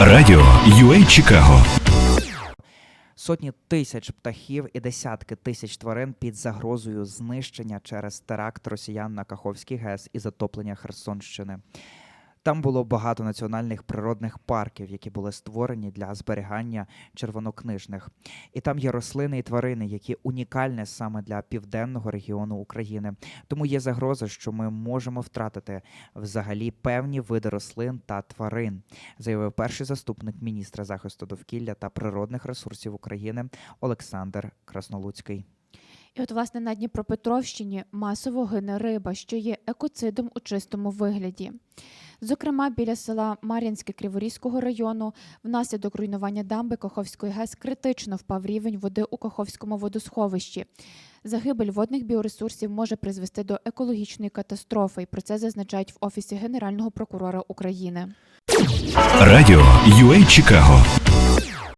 Радіо UA Чикаго Сотні тисяч птахів і десятки тисяч тварин під загрозою знищення через теракт росіян на Каховський ГЕС і затоплення Херсонщини. Там було багато національних природних парків, які були створені для зберігання червонокнижних. І там є рослини і тварини, які унікальні саме для південного регіону України. Тому є загроза, що ми можемо втратити взагалі певні види рослин та тварин, заявив перший заступник міністра захисту довкілля та природних ресурсів України Олександр Краснолуцький. І от, власне, на Дніпропетровщині масово гине риба, що є екоцидом у чистому вигляді. Зокрема, біля села Мар'їнське Криворізького району внаслідок руйнування дамби Каховської ГЕС критично впав рівень води у Каховському водосховищі. Загибель водних біоресурсів може призвести до екологічної катастрофи, і про це зазначають в Офісі Генерального прокурора України. Радіо UA Чикаго